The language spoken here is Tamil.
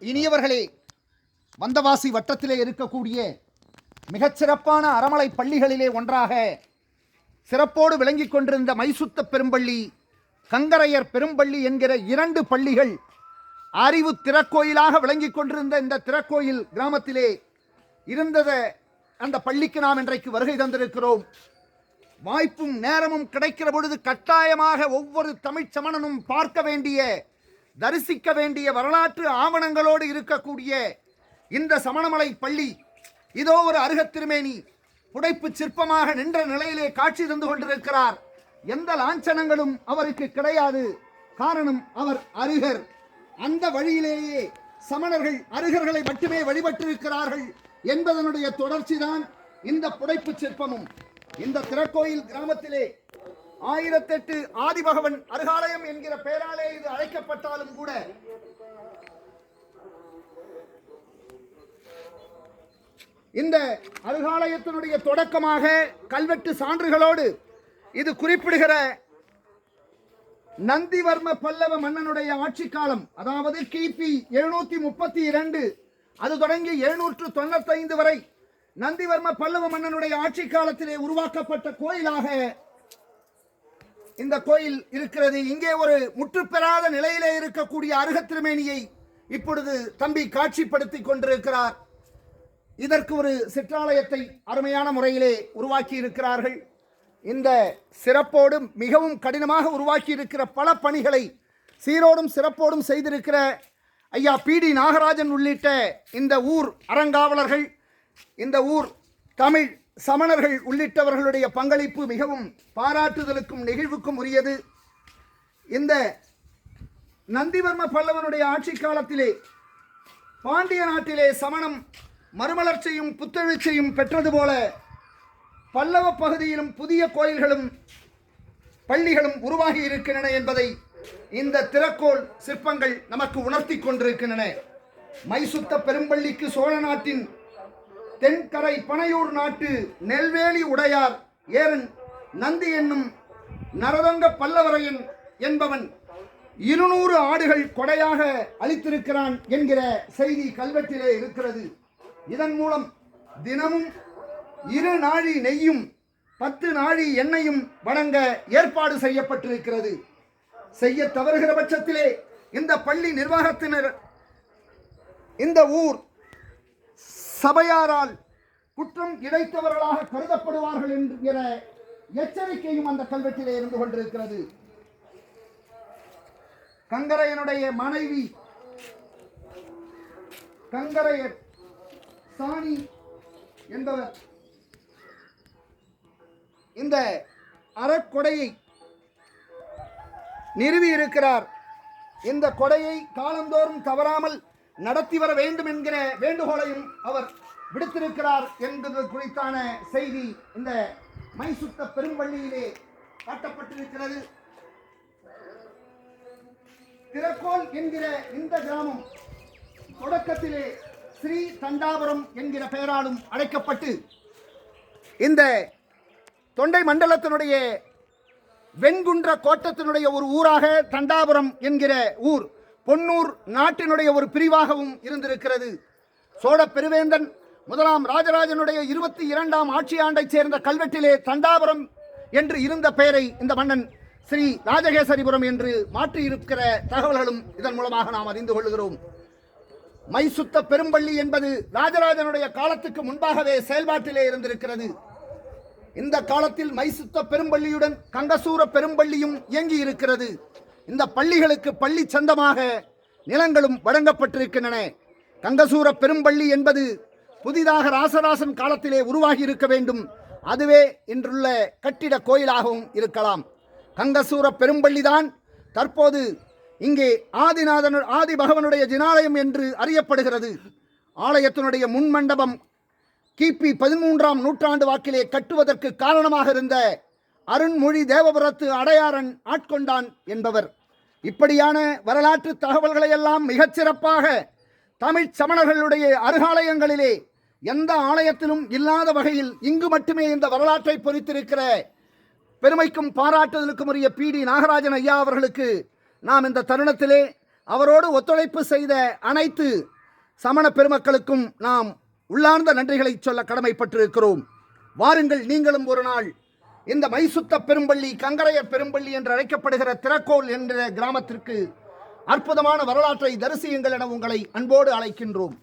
இனியவர்களே வந்தவாசி வட்டத்திலே இருக்கக்கூடிய மிகச்சிறப்பான அறமலை பள்ளிகளிலே ஒன்றாக சிறப்போடு விளங்கிக் கொண்டிருந்த மைசுத்த பெரும்பள்ளி கங்கரையர் பெரும்பள்ளி என்கிற இரண்டு பள்ளிகள் அறிவு திறக்கோயிலாக விளங்கிக் கொண்டிருந்த இந்த திறக்கோயில் கிராமத்திலே இருந்தத அந்த பள்ளிக்கு நாம் இன்றைக்கு வருகை தந்திருக்கிறோம். வாய்ப்பும் நேரமும் கிடைக்கிற பொழுது கட்டாயமாக ஒவ்வொரு தமிழ்ச் சமணனும் பார்க்க வேண்டிய தரிசிக்க வேண்டிய வரலாற்று ஆவணங்களோடு இருக்கக்கூடிய இந்த சமணமலை பள்ளி இதோ ஒரு அருகத் திருமேனி புடைப்பு சிற்பமாக நின்ற நிலையிலே காட்சி தந்து கொண்டிருக்கிறார். எந்த லாஞ்சனங்களும் அவருக்கு கிடையாது. காரணம் அவர் அருகர். அந்த வழியிலேயே சமணர்கள் அருகர்களை மட்டுமே வழிபட்டிருக்கிறார்கள் என்பதனுடைய தொடர்ச்சிதான் இந்த புடைப்பு சிற்பமும். இந்த திறக்கோயில் கிராமத்திலே ஆயிரத்தெட்டு ஆதிபகவன் அருகாலயம் என்கிற பெயராலே இது அழைக்கப்பட்டாலும் கூட இந்த அருகாலயத்தினுடைய தொடக்கமாக கல்வெட்டு சான்றுகளோடு இது குறிப்பிடுகிற நந்திவர்ம பல்லவ மன்னனுடைய ஆட்சி காலம் அதாவது கிபி எழுநூத்தி முப்பத்தி இரண்டு அது தொடங்கி எழுநூற்று தொண்ணூத்தைந்து வரை நந்திவர்ம பல்லவ மன்னனுடைய ஆட்சி காலத்திலே உருவாக்கப்பட்ட கோயிலாக இந்த கோயில் இருக்கிறது இங்கே ஒரு முற்றுப்பெறாத நிலையிலே இருக்கக்கூடிய அருகத்திருமேனியை இப்பொழுது தம்பி காட்சிப்படுத்தி கொண்டிருக்கிறார். இதற்கு ஒரு சிற்றாலயத்தை அருமையான முறையிலே உருவாக்கி இருக்கிறார்கள் இந்த சிறப்போடு மிகவும் கடினமாக உருவாக்கி இருக்கிற பல பணிகளை சீரோடும் சிறப்போடும் செய்திருக்கிற ஐயா பிடி நாகராஜன் உள்ளிட்ட இந்த ஊர் அறங்காவலர்கள் இந்த ஊர் தமிழ் சமணர்கள் உள்ளிட்டவர்களுடைய பங்களிப்பு மிகவும் பாராட்டுதலுக்கும் நெகிழ்வுக்கும் உரியது. இந்த நந்திவர்ம பல்லவனுடைய ஆட்சி காலத்திலே பாண்டிய நாட்டிலே சமணம் மறுமலர்ச்சியும் புத்தெழுச்சியும் பெற்றது போல பல்லவ பகுதியிலும் புதிய கோயில்களும் பள்ளிகளும் உருவாகி இருக்கின்றன என்பதை இந்த திறக்கோள் சிற்பங்கள் நமக்கு உணர்த்தி கொண்டிருக்கின்றன. மைசுத்த பெரும்பள்ளிக்கு சோழ நாட்டின் தென்கரை பனையூர் நாட்டு நெல்வேலி உடையார் ஏரன் நந்தி என்னும் நரதங்க பல்லவரையன் என்பவன் இருநூறு ஆடுகள் கொடையாக அளித்திருக்கிறான் என்கிற செய்தி கல்வெட்டிலே இருக்கிறது. இதன் மூலம் தினமும் இரு நாழி நெய்யும் பத்து நாழி எண்ணெயும் வழங்க ஏற்பாடு செய்யப்பட்டிருக்கிறது. செய்ய தவறுகிற பட்சத்திலே இந்த பள்ளி நிர்வாகத்தினர் இந்த ஊர் சபையாரால் குற்றம் இழைத்தவர்களாக கருதப்படுவார்கள் என்கிற எச்சரிக்கையும் அந்த கல்வெட்டிலே இருந்து கொண்டிருக்கிறது. கங்கரையனுடைய மனைவி கங்கரையர் சாணி என்பவர் இந்த அறக்கொடையை நிறுவி இருக்கிறார் இந்த கொடையை காலந்தோறும் தவறாமல் நடத்தி வர வேண்டும் என்கிற வேண்டுகோளையும் அவர் விடுத்திருக்கிறார் என்பது குறித்தான செய்தி இந்த மைசுத்த பெரும்பள்ளியிலே காட்டப்பட்டிருக்கிறது. திறக்கோல் என்கிற இந்த கிராமம் தொடக்கத்திலே ஸ்ரீ தண்டாபுரம் என்கிற பெயராலும் அழைக்கப்பட்டு இந்த தொண்டை மண்டலத்தினுடைய வெண்குன்ற கோட்டத்தினுடைய ஒரு ஊராக தண்டாபுரம் என்கிற ஊர் பொன்னூர் நாட்டினுடைய ஒரு பிரிவாகவும் இருந்திருக்கிறது. சோழ பெருவேந்தன் முதலாம் ராஜராஜனுடைய இருபத்தி இரண்டாம் ஆட்சி ஆண்டைச் சேர்ந்த கல்வெட்டிலே தண்டாபுரம் என்று இருந்த பெயரை இந்த மன்னன் ஸ்ரீ ராஜகேசரிபுரம் என்று மாற்றியிருக்கிற தகவல்களும் இதன் மூலமாக நாம் அறிந்து கொள்கிறோம் மைசுத்த பெரும்பள்ளி என்பது ராஜராஜனுடைய காலத்துக்கு முன்பாகவே செயல்பாட்டிலே இருந்திருக்கிறது. இந்த காலத்தில் மைசுத்த பெரும்பள்ளியுடன் கங்கசூர பெரும்பள்ளியும் இயங்கி இருக்கிறது இந்த பள்ளிகளுக்கு பள்ளி சொந்தமாக நிலங்களும் வழங்கப்பட்டிருக்கின்றன. கங்கசூர பெரும்பள்ளி என்பது புதிதாக ராசராசன் காலத்திலே உருவாகி இருக்க வேண்டும். அதுவே இன்றுள்ள கட்டிட கோயிலாகவும் இருக்கலாம். கங்கசூர பெரும்பள்ளிதான் தற்போது இங்கே ஆதிநாதன் ஆதி பகவனுடைய ஜினாலயம் என்று அறியப்படுகிறது. ஆலயத்தினுடைய முன் மண்டபம் கிபி பதிமூன்றாம் நூற்றாண்டு வாக்கிலே கட்டுவதற்கு காரணமாக இருந்த அருண்மொழி தேவபுரத்து அடையாறன் ஆட்கொண்டான் என்பவர். இப்படியான வரலாற்று தகவல்களையெல்லாம் மிகச்சிறப்பாக தமிழ் சமணர்களுடைய அருகாலயங்களிலே எந்த ஆலயத்திலும் இல்லாத வகையில் இங்கு மட்டுமே இந்த வரலாற்றை பொறித்திருக்கிற பெருமைக்கும் பாராட்டுதலுக்கும் உரிய பி டி நாகராஜன் ஐயா அவர்களுக்கு நாம் இந்த தருணத்திலே அவரோடு ஒத்துழைப்பு செய்த அனைத்து சமண பெருமக்களுக்கும் நாம் உள்ளார்ந்த நன்றிகளை சொல்ல கடமைப்பட்டிருக்கிறோம். வாருங்கள் நீங்களும் ஒரு நாள் இந்த மைசுத்த பெரும்பள்ளி கங்கரையர் பெரும்பள்ளி என்று அழைக்கப்படுகிற திரக்கோல் என்ற கிராமத்திற்கு அற்புதமான வரலாற்றை தரிசியுங்கள் என உங்களை அன்போடு அழைக்கின்றோம்.